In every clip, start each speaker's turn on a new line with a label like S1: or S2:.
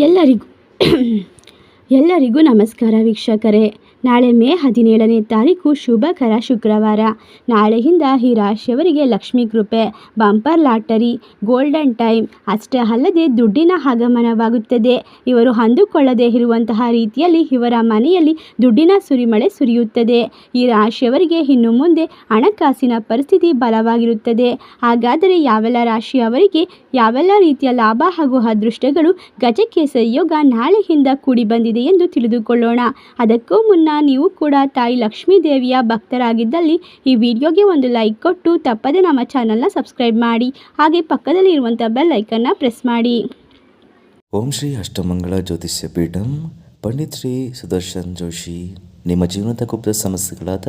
S1: ಎಲ್ಲರಿಗೂ ಎಲ್ಲರಿಗೂ ನಮಸ್ಕಾರ ವೀಕ್ಷಕರೇ. ನಾಳೆ ಮೇ ಹದಿನೇಳನೇ ತಾರೀಕು ಶುಭಕರ ಶುಕ್ರವಾರ. ನಾಳೆಯಿಂದ ಈ ರಾಶಿಯವರಿಗೆ ಲಕ್ಷ್ಮೀ ಕೃಪೆ, ಬಂಪರ್ ಲಾಟರಿ, ಗೋಲ್ಡನ್ ಟೈಮ್. ಅಷ್ಟೇ ಅಲ್ಲದೆ ದುಡ್ಡಿನ ಆಗಮನವಾಗುತ್ತದೆ. ಇವರು ಅಂದುಕೊಳ್ಳದೇ ಇರುವಂತಹ ರೀತಿಯಲ್ಲಿ ಇವರ ಮನೆಯಲ್ಲಿ ದುಡ್ಡಿನ ಸುರಿಮಳೆ ಸುರಿಯುತ್ತದೆ. ಈ ರಾಶಿಯವರಿಗೆ ಇನ್ನು ಮುಂದೆ ಹಣಕಾಸಿನ ಪರಿಸ್ಥಿತಿ ಬಲವಾಗಿರುತ್ತದೆ. ಹಾಗಾದರೆ ಯಾವೆಲ್ಲ ರಾಶಿಯವರಿಗೆ ಯಾವೆಲ್ಲ ರೀತಿಯ ಲಾಭ ಹಾಗೂ ಅದೃಷ್ಟಗಳು ಗಜಕ್ಕೆ ಯೋಗ ನಾಳೆಯಿಂದ ಕೂಡಿ ಬಂದಿದೆ ಎಂದು ತಿಳಿದುಕೊಳ್ಳೋಣ. ಅದಕ್ಕೂ ಮುನ್ನ ನೀವು ಕೂಡ ತಾಯಿ ಲಕ್ಷ್ಮೀ ದೇವಿಯ ಭಕ್ತರಾಗಿದ್ದಲ್ಲಿ ಈ ವಿಡಿಯೋಗೆ ಒಂದು ಲೈಕ್ ಕೊಟ್ಟು ತಪ್ಪದೆ ನಮ್ಮ ಚಾನಲ್ನ ಸಬ್ಸ್ಕ್ರೈಬ್ ಮಾಡಿ. ಹಾಗೆ ಪಕ್ಕದಲ್ಲಿ ಇರುವಂಥ ಬೆಲ್ ಐಕನ್ನ ಪ್ರೆಸ್ ಮಾಡಿ.
S2: ಓಂ ಶ್ರೀ ಅಷ್ಟಮಂಗಳ ಜ್ಯೋತಿಷ್ಯ ಪೀಠಂ, ಪಂಡಿತ್ ಶ್ರೀ ಸುದರ್ಶನ್ ಜೋಶಿ. ನಿಮ್ಮ ಜೀವನದ ಗುಪ್ತ ಸಮಸ್ಯೆಗಳಾದ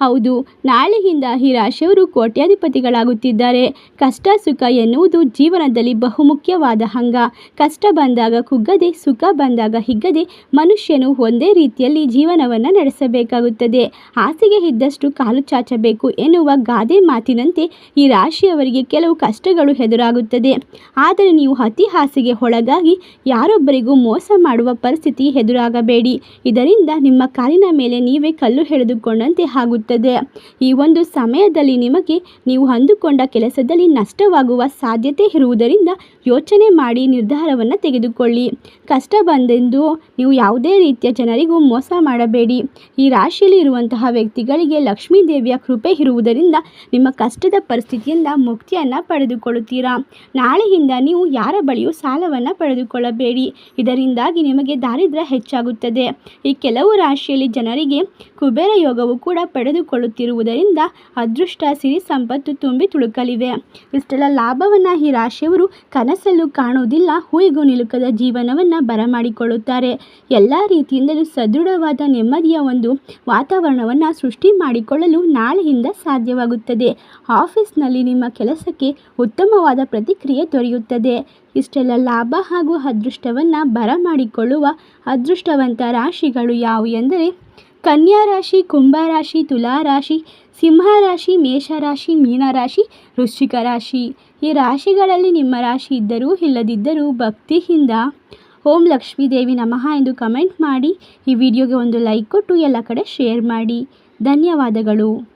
S1: ಹೌದು, ನಾಳೆಯಿಂದ ಈ ರಾಶಿಯವರು ಕೋಟ್ಯಾಧಿಪತಿಗಳಾಗುತ್ತಿದ್ದಾರೆ. ಕಷ್ಟ ಸುಖ ಎನ್ನುವುದು ಜೀವನದಲ್ಲಿ ಬಹುಮುಖ್ಯವಾದ ಅಂಗ. ಕಷ್ಟ ಬಂದಾಗ ಕುಗ್ಗದೆ, ಸುಖ ಬಂದಾಗ ಹಿಗ್ಗದೆ ಮನುಷ್ಯನು ಒಂದೇ ರೀತಿಯಲ್ಲಿ ಜೀವನವನ್ನು ನಡೆಸಬೇಕಾಗುತ್ತದೆ. ಹಾಸಿಗೆ ಇದ್ದಷ್ಟು ಕಾಲು ಚಾಚಬೇಕು ಎನ್ನುವ ಗಾದೆ ಮಾತಿನಂತೆ ಈ ರಾಶಿಯವರಿಗೆ ಕೆಲವು ಕಷ್ಟಗಳು ಎದುರಾಗುತ್ತದೆ. ಆದರೆ ನೀವು ಅತಿ ಹಾಸಿಗೆ ಒಳಗಾಗಿ ಯಾರೊಬ್ಬರಿಗೂ ಮೋಸ ಮಾಡುವ ಪರಿಸ್ಥಿತಿ ಎದುರಾಗಬೇಡಿ. ಇದರಿಂದ ನಿಮ್ಮ ಕಾಲಿನ ಮೇಲೆ ನೀವೇ ಕಲ್ಲು ಎಳೆದುಕೊಂಡಂತೆ ಆಗುತ್ತದೆ ಈ ಒಂದು ಸಮಯದಲ್ಲಿ ನಿಮಗೆ ನೀವು ಅಂದುಕೊಂಡ ಕೆಲಸದಲ್ಲಿ ನಷ್ಟವಾಗುವ ಸಾಧ್ಯತೆ ಇರುವುದರಿಂದ ಯೋಚನೆ ಮಾಡಿ ನಿರ್ಧಾರವನ್ನು ತೆಗೆದುಕೊಳ್ಳಿ. ಕಷ್ಟ ಬಂದೆಂದು ನೀವು ಯಾವುದೇ ರೀತಿಯ ಜನರಿಗೂ ಮೋಸ ಮಾಡಬೇಡಿ. ಈ ರಾಶಿಯಲ್ಲಿ ಇರುವಂತಹ ವ್ಯಕ್ತಿಗಳಿಗೆ ಲಕ್ಷ್ಮೀ ದೇವಿಯ ಕೃಪೆ ಇರುವುದರಿಂದ ನಿಮ್ಮ ಕಷ್ಟದ ಪರಿಸ್ಥಿತಿಯಿಂದ ಮುಕ್ತಿಯನ್ನು ಪಡೆದುಕೊಳ್ಳುತ್ತೀರಾ? ನಾಳೆಯಿಂದ ನೀವು ಯಾರ ಬಳಿಯೂ ಸಾಲವನ್ನು ಪಡೆದುಕೊಳ್ಳಬೇಡಿ. ಇದರಿಂದಾಗಿ ನಿಮಗೆ ದಾರಿದ್ರ್ಯ ಹೆಚ್ಚಾಗುತ್ತದೆ. ಈ ಕೆಲವು ರಾಶಿಯಲ್ಲಿ ಜನರಿಗೆ ಕುಬೇರ ಯೋಗವು ಕೂಡ ಪಡೆದುಕೊಳ್ಳುತ್ತಿರುವುದರಿಂದ ಅದೃಷ್ಟ, ಸಿರಿ ಸಂಪತ್ತು ತುಂಬಿ ತುಳುಕಲಿವೆ. ಇಷ್ಟೆಲ್ಲ ಲಾಭವನ್ನು ಈ ರಾಶಿಯವರು ಕನಸಲ್ಲೂ ಕಾಣುವುದಿಲ್ಲ. ಹೂಯಿಗೂ ನಿಲುಕದ ಜೀವನವನ್ನು ಬರಮಾಡಿಕೊಳ್ಳುತ್ತಾರೆ. ಎಲ್ಲ ರೀತಿಯಿಂದಲೂ ಸದೃಢವಾದ, ನೆಮ್ಮದಿಯ ಒಂದು ವಾತಾವರಣವನ್ನು ಸೃಷ್ಟಿ ಮಾಡಿಕೊಳ್ಳಲು ನಾಳೆಯಿಂದ ಸಾಧ್ಯವಾಗುತ್ತದೆ. ಆಫೀಸ್ನಲ್ಲಿ ನಿಮ್ಮ ಕೆಲಸಕ್ಕೆ ಉತ್ತಮವಾದ ಪ್ರತಿಕ್ರಿಯೆ ದೊರೆಯುತ್ತದೆ. ಇಷ್ಟೆಲ್ಲ ಲಾಭ ಹಾಗೂ ಅದೃಷ್ಟವನ್ನು ಬರಮಾಡಿಕೊಳ್ಳುವ ಅದೃಷ್ಟವಂತ ರಾಶಿಗಳು ಯಾವುವು ಎಂದರೆ ಕನ್ಯಾ ರಾಶಿ ಕುಂಭ ರಾಶಿ ತುಲಾ ರಾಶಿ ಸಿಂಹ ರಾಶಿ ಮೇಷರಾಶಿ, ಮೀನರಾಶಿ, ವೃಶ್ಚಿಕ ರಾಶಿ. ಈ ರಾಶಿಗಳಲ್ಲಿ ನಿಮ್ಮ ರಾಶಿ ಇದ್ದರೂ ಇಲ್ಲದಿದ್ದರೂ ಭಕ್ತಿಯಿಂದ ಓಂ ಲಕ್ಷ್ಮೀ ದೇವಿ ನಮಃ ಎಂದು ಕಮೆಂಟ್ ಮಾಡಿ. ಈ ವಿಡಿಯೋಗೆ ಒಂದು ಲೈಕ್ ಕೊಟ್ಟು ಎಲ್ಲ ಕಡೆ ಶೇರ್ ಮಾಡಿ. ಧನ್ಯವಾದಗಳು.